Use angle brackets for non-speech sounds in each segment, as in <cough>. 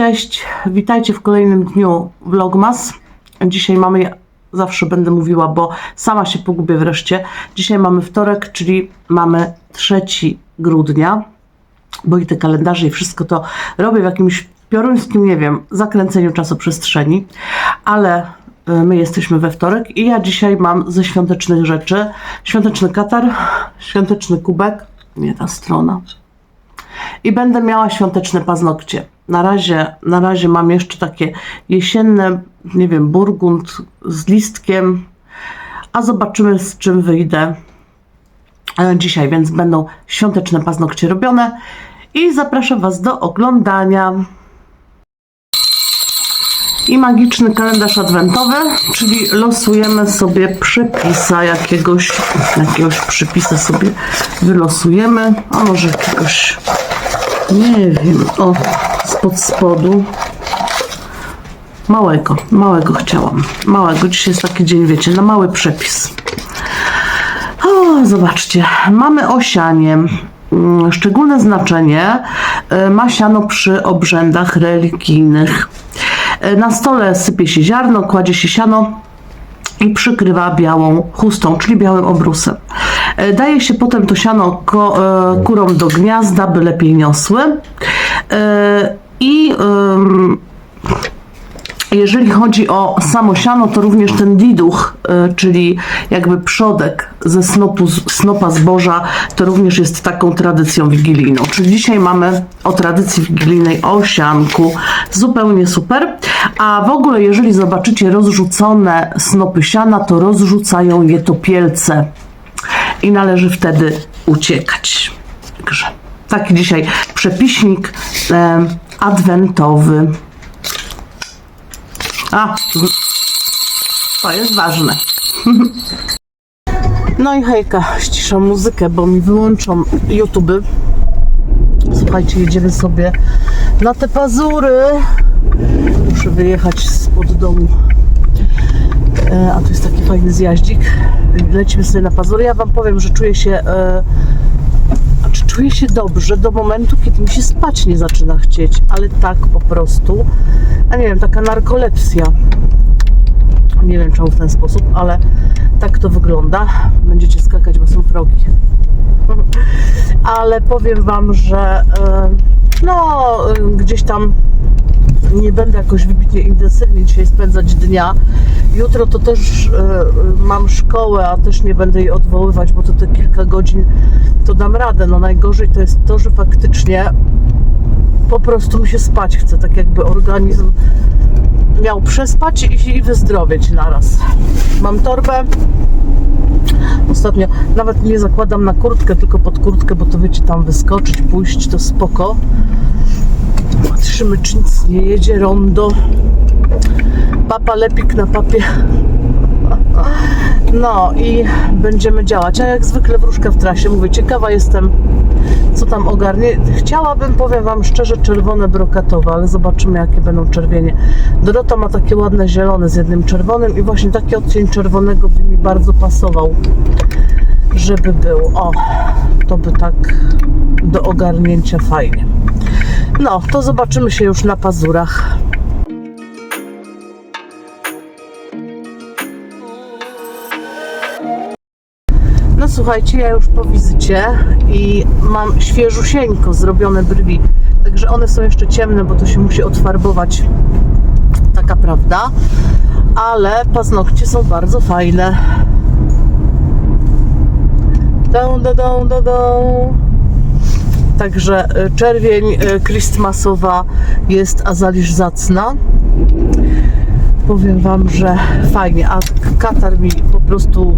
cześć. Witajcie w kolejnym dniu Vlogmas. Dzisiaj mamy, zawsze będę mówiła, bo sama się pogubię wreszcie. Dzisiaj mamy wtorek, czyli mamy 3 grudnia. Bo i te kalendarze i wszystko to robię w jakimś pioruńskim, nie wiem, zakręceniu czasoprzestrzeni. Ale y, my jesteśmy we wtorek i ja dzisiaj mam ze świątecznych rzeczy świąteczny katar, świąteczny kubek, nie ta strona i będę miała świąteczne paznokcie. Na razie, na razie mam jeszcze takie jesienne, nie wiem, burgund z listkiem, a zobaczymy z czym wyjdę e, dzisiaj, więc będą świąteczne paznokcie robione i zapraszam Was do oglądania. I magiczny kalendarz adwentowy, czyli losujemy sobie przepisa jakiegoś, jakiegoś przypisa sobie wylosujemy, a może jakiegoś nie wiem, o, spod spodu. Małego, małego chciałam. Małego. Dzisiaj jest taki dzień, wiecie, na mały przepis. O, zobaczcie, mamy osianie. Mm, Szczególne znaczenie e, ma siano przy obrzędach religijnych. E, Na stole sypie się ziarno, kładzie się siano i przykrywa białą chustą, czyli białym obrusem. E, Daje się potem to siano ko, e, kurom do gniazda, by lepiej niosły. E, I jeżeli chodzi o samo siano, to również ten diduch, czyli jakby przodek ze snopu, snopa zboża, to również jest taką tradycją wigilijną. Czyli dzisiaj mamy o tradycji wigilijnej o sianku. Zupełnie super. A w ogóle, jeżeli zobaczycie rozrzucone snopy siana, to rozrzucają je topielce i należy wtedy uciekać. Także taki dzisiaj przepiśnik e, adwentowy. A, to jest ważne. <laughs> No i hejka, ściszam muzykę, bo mi wyłączą YouTube. Słuchajcie, jedziemy sobie na te pazury. Muszę wyjechać spod domu. E, a tu jest taki fajny zjaździk. Lecimy sobie na pazury. Ja Wam powiem, że czuję się. E, znaczy czuję się dobrze do momentu, kiedy mi się spać nie zaczyna chcieć, ale tak po prostu, a nie wiem, taka narkolepsja. Nie wiem czemu w ten sposób, ale tak to wygląda. Będziecie skakać, bo są progi. <laughs> Ale powiem Wam, że e, no gdzieś tam nie będę jakoś wybitnie intensywnie dzisiaj spędzać dnia. Jutro to też e, mam szkołę, a też nie będę jej odwoływać, bo to te kilka godzin to dam radę. No najgorzej to jest to, że faktycznie po prostu mi się spać chce, tak jakby organizm miał przespać i, i wyzdrowieć naraz. Mam torbę. Ostatnio nawet nie zakładam na kurtkę, tylko pod kurtkę, bo to wiecie, tam wyskoczyć, pójść, to spoko. Patrzymy, czy nic nie jedzie, rondo. Papa lepik na papie. No i będziemy działać. A jak zwykle wróżka w trasie. Mówię, ciekawa jestem, co tam ogarnie. Chciałabym, powiem Wam szczerze, czerwone brokatowe, ale zobaczymy, jakie będą czerwienie. Dorota ma takie ładne zielone z jednym czerwonym i właśnie taki odcień czerwonego by mi bardzo pasował, żeby był. O, to by tak do ogarnięcia fajnie. No, to zobaczymy się już na pazurach. No słuchajcie, ja już po wizycie i mam świeżusieńko zrobione brwi. Także one są jeszcze ciemne, bo to się musi odfarbować. Taka prawda. Ale paznokcie są bardzo fajne. Dą. Także y, czerwień y, Christmasowa jest azaliż zacna. Powiem Wam, że fajnie, a katar mi po prostu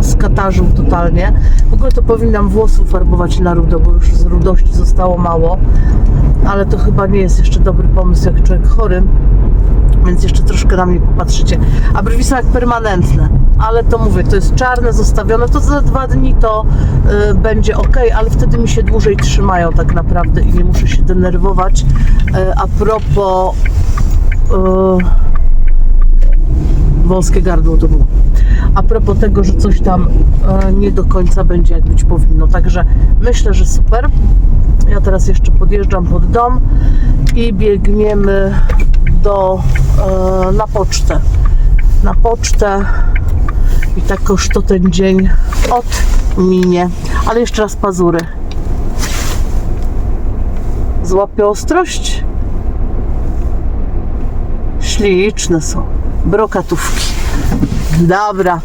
skatarzył totalnie. W ogóle to powinnam włosów farbować na rudo, bo już z rudości zostało mało. Ale to chyba nie jest jeszcze dobry pomysł jak człowiek chory. Więc jeszcze troszkę na mnie popatrzycie. A brwi są jak permanentne. Ale to mówię, to jest czarne, zostawione. To za dwa dni to y, będzie ok, ale wtedy mi się dłużej trzymają tak naprawdę i nie muszę się denerwować. Y, a propos y, wąskie gardło to było. A propos tego, że coś tam e, nie do końca będzie jak być powinno. Także myślę, że super. Ja teraz jeszcze podjeżdżam pod dom i biegniemy do, e, na pocztę. Na pocztę i takoż to ten dzień odminie. Ale jeszcze raz pazury. Złapię ostrość. Śliczne są. Brokatówki. Dobra,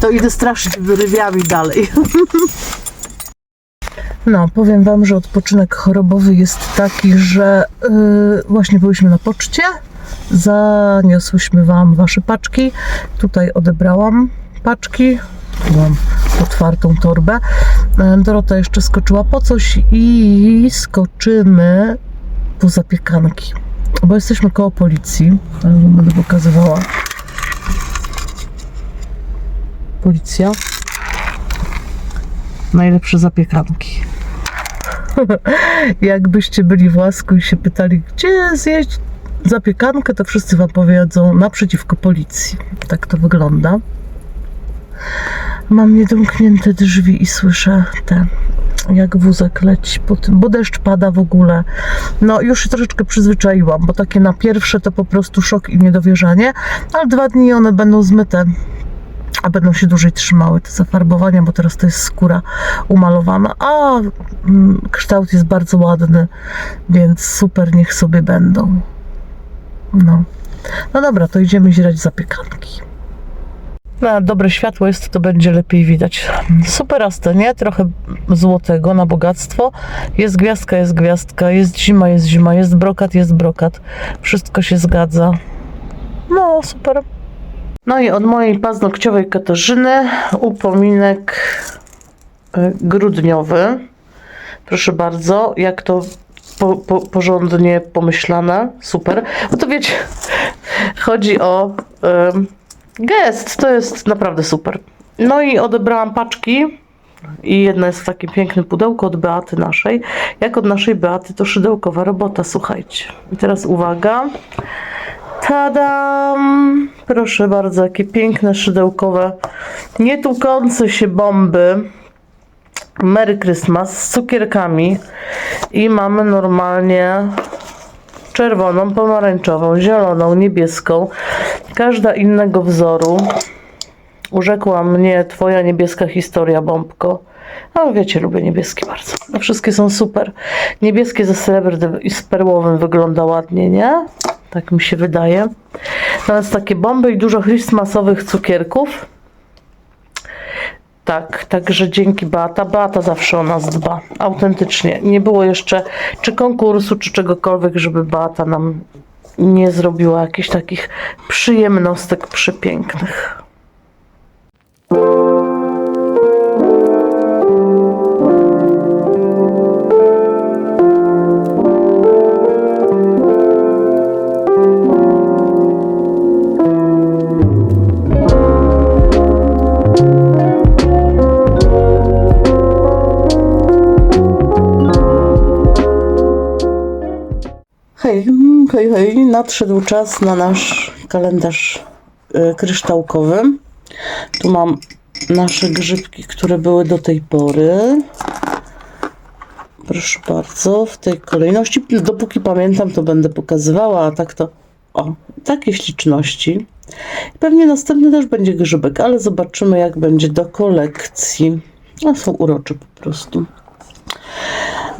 to idę straszyć rywiami dalej. No, powiem Wam, że odpoczynek chorobowy jest taki, że yy, właśnie byliśmy na poczcie, zaniosłyśmy Wam Wasze paczki, tutaj odebrałam paczki, mam otwartą torbę. Yy, Dorota jeszcze skoczyła po coś i skoczymy po zapiekanki, bo jesteśmy koło policji, będę pokazywała. Policja. Najlepsze zapiekanki. <laughs> Jakbyście byli w łasku i się pytali, gdzie zjeść zapiekankę, to wszyscy wam powiedzą naprzeciwko policji. Tak to wygląda. Mam niedomknięte drzwi i słyszę te, jak wózek leci po tym, bo deszcz pada w ogóle. No już się troszeczkę przyzwyczaiłam, bo takie na pierwsze to po prostu szok i niedowierzanie, ale dwa dni one będą zmyte a będą się dłużej trzymały te zafarbowania, bo teraz to jest skóra umalowana, a mm, kształt jest bardzo ładny, więc super, niech sobie będą. No. No dobra, to idziemy zierać zapiekanki. Na dobre światło jest, to będzie lepiej widać. Superaste, nie? Trochę złotego na bogactwo. Jest gwiazdka, jest gwiazdka, jest zima, jest zima, jest brokat, jest brokat. Wszystko się zgadza. No, super. No i od mojej paznokciowej Katarzyny upominek y, grudniowy. Proszę bardzo, jak to po, po, porządnie pomyślane. Super. No to wiecie, chodzi o ym, gest. To jest naprawdę super. No i odebrałam paczki. I jedna jest w takim pięknym pudełku od Beaty naszej. Jak od naszej Beaty, to szydełkowa robota, słuchajcie. I teraz uwaga. Tadam! Proszę bardzo, jakie piękne szydełkowe, nietłukące się bomby. Merry Christmas z cukierkami. I mamy normalnie czerwoną, pomarańczową, zieloną, niebieską. Każda innego wzoru. Urzekła mnie twoja niebieska historia, bombko. No wiecie, lubię niebieskie bardzo. No, wszystkie są super. Niebieskie ze srebrnym i z perłowym wygląda ładnie, nie? Tak mi się wydaje. Natomiast takie bomby i dużo christmasowych cukierków. Tak, także dzięki Beata. Beata zawsze o nas dba. Autentycznie. Nie było jeszcze czy konkursu, czy czegokolwiek, żeby Beata nam nie zrobiła jakichś takich przyjemnostek przepięknych. Hej, nadszedł czas na nasz kalendarz y, kryształkowy. Tu mam nasze grzybki, które były do tej pory. Proszę bardzo, w tej kolejności, dopóki pamiętam, to będę pokazywała, a tak to, o, takie śliczności. Pewnie następny też będzie grzybek, ale zobaczymy, jak będzie do kolekcji. A są urocze po prostu.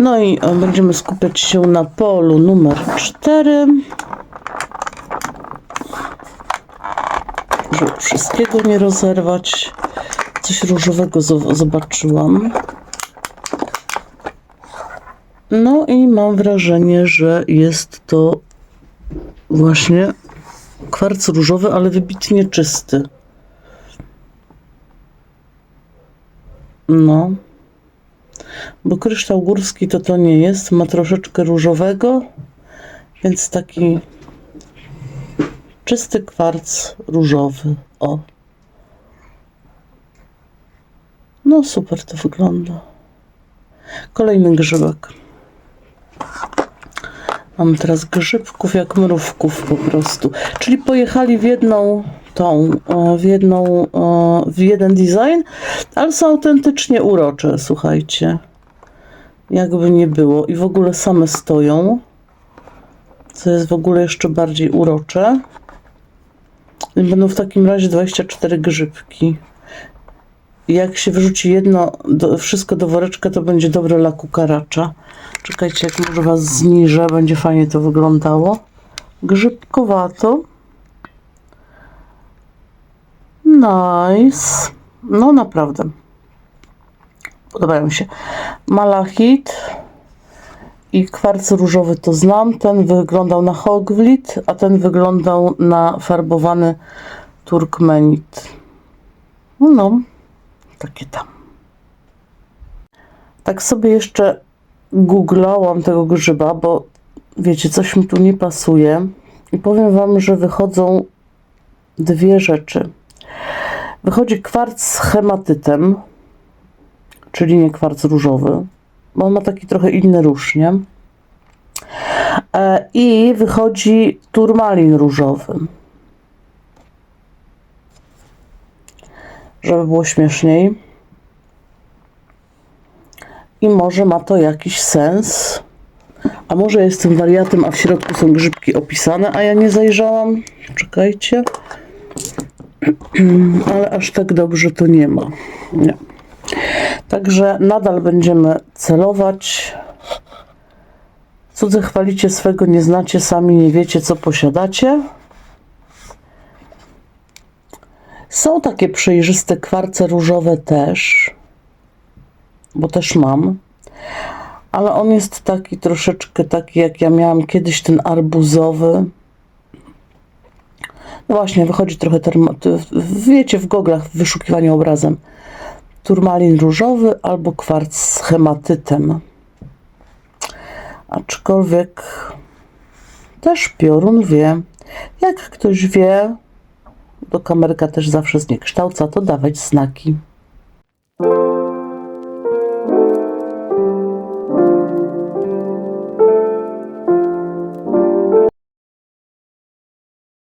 No i e, będziemy skupiać się na polu numer 4. Żeby wszystkiego nie rozerwać. Coś różowego zo- zobaczyłam. No i mam wrażenie, że jest to właśnie kwarc różowy, ale wybitnie czysty. No. Bo kryształ górski to to nie jest. Ma troszeczkę różowego, więc taki czysty kwarc różowy. O. No super to wygląda. Kolejny grzybek. Mam teraz grzybków jak mrówków po prostu. Czyli pojechali w jedną tą, e, w jedną, e, w jeden design, ale są autentycznie urocze, słuchajcie. Jakby nie było. I w ogóle same stoją, co jest w ogóle jeszcze bardziej urocze. I Będą w takim razie 24 grzybki. Jak się wyrzuci jedno, do, wszystko do woreczka, to będzie dobre dla kukaracza. Czekajcie, jak może was zniżę, będzie fajnie to wyglądało. Grzybkowato. Nice. No naprawdę. Podobają się. Malachit i kwarc różowy to znam. Ten wyglądał na hogwlit, a ten wyglądał na farbowany turkmenit. No, takie tam. Tak sobie jeszcze googlałam tego grzyba, bo wiecie, coś mi tu nie pasuje. I powiem wam, że wychodzą dwie rzeczy. Wychodzi kwarc z hematytem, czyli nie kwarc różowy, bo on ma taki trochę inny róż, nie? E, I wychodzi turmalin różowy. Żeby było śmieszniej. I może ma to jakiś sens. A może jestem wariatem, a w środku są grzybki opisane, a ja nie zajrzałam. Czekajcie. <clears throat> Ale aż tak dobrze to nie ma. Nie. Także nadal będziemy celować. Cudze chwalicie, swego nie znacie, sami nie wiecie, co posiadacie. Są takie przejrzyste kwarce różowe też, bo też mam. Ale on jest taki troszeczkę taki, jak ja miałam kiedyś, ten arbuzowy. No właśnie, wychodzi trochę termo... Wiecie, w goglach, w wyszukiwaniu obrazem. Turmalin różowy albo kwarc z hematytem. Aczkolwiek też piorun wie. Jak ktoś wie, bo kamerka też zawsze zniekształca, to dawać znaki.